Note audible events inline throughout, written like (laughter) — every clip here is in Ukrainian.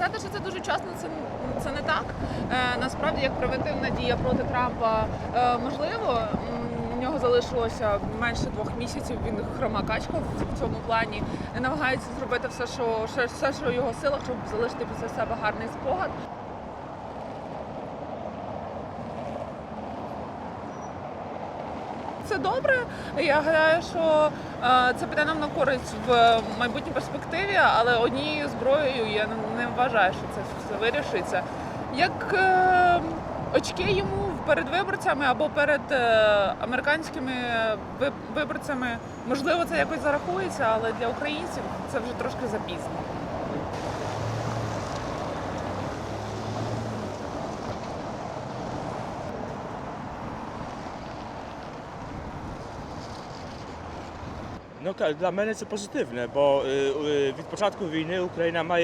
Сказати, що це дуже часто, це, це не так. Е, насправді, як превентивна дія проти Трампа е, можливо. У нього залишилося менше двох місяців. Він хрома качка в цьому плані. Намагається зробити все, що все, що в його силах, щоб залишити після себе гарний спогад. Це добре. Я гадаю, що е, це піде нам на користь в майбутній перспективі, але однією зброєю я не- вважаю, що це все вирішиться. Як е, очки йому перед виборцями або перед е, американськими виборцями, можливо, це якось зарахується, але для українців це вже трошки запізно. No dla mnie jest to pozytywne, bo y, od y, początku wojny Ukraina ma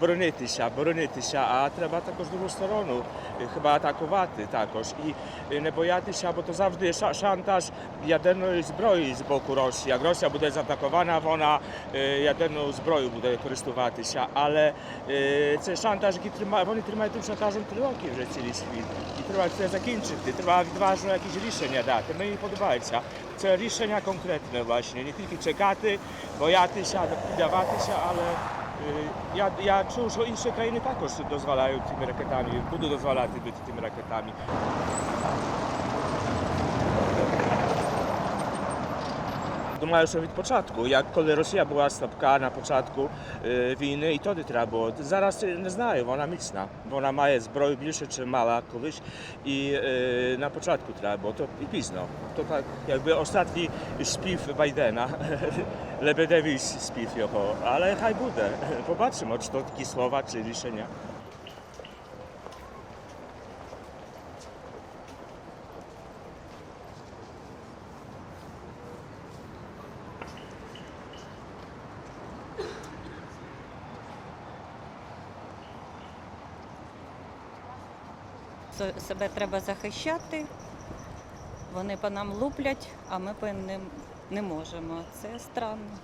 має боронитися, боронитися, а треба також другу сторону е, хіба атакувати також і е, не боятися, бо то завжди є ша- шантаж ядерної зброї з боку Росії. Як Росія буде заатакована, вона е, ядерною зброєю буде користуватися. Але е, це шантаж, який тримає, вони тримають тим шантажем три роки вже цілий світ. І треба це закінчити. Треба відважно якісь рішення дати. Мені подобається. Це рішення конкретне, власне, не тільки чекати, боятися, піддаватися, але е, я, я чув, що інші країни також дозволяють тими ракетами, будуть дозволяти бити тими ракетами. Думаю, що від початку, як коли Росія була слабка на початку е, війни, і тоді треба було. Зараз е, не знаю, вона міцна. Вона має зброю більше, ніж мала колись. І е, на початку треба було, то і пізно. То так, якби ostatni спів Байдена, (laughs) лебедевий спів його. Але хай буде. Побачимо, чи то такі слова, чи Себе треба захищати. Вони по нам луплять, а ми по ним не можемо. Це странно,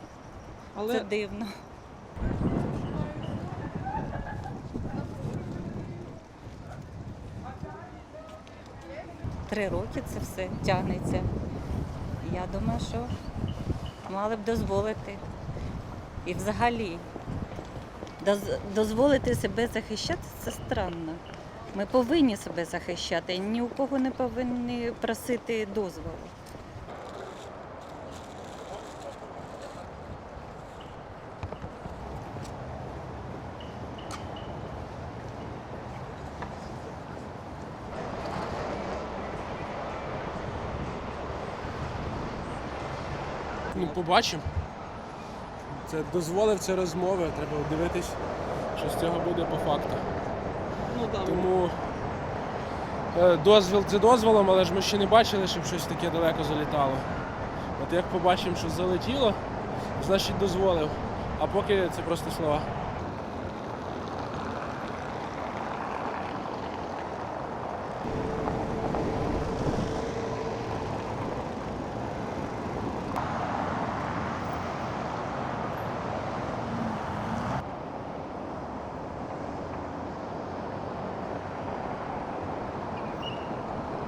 це дивно. Три роки це все тягнеться. Я думаю, що мали б дозволити. І взагалі доз- дозволити себе захищати це странно. Ми повинні себе захищати, ні у кого не повинні просити дозволу. Ну, побачимо. Це дозволив це розмови, треба дивитись, що з цього буде по факту. Тому е, дозвіл це дозволом, але ж ми ще не бачили, щоб щось таке далеко залітало. От як побачимо, що залетіло, значить дозволив. А поки це просто слова.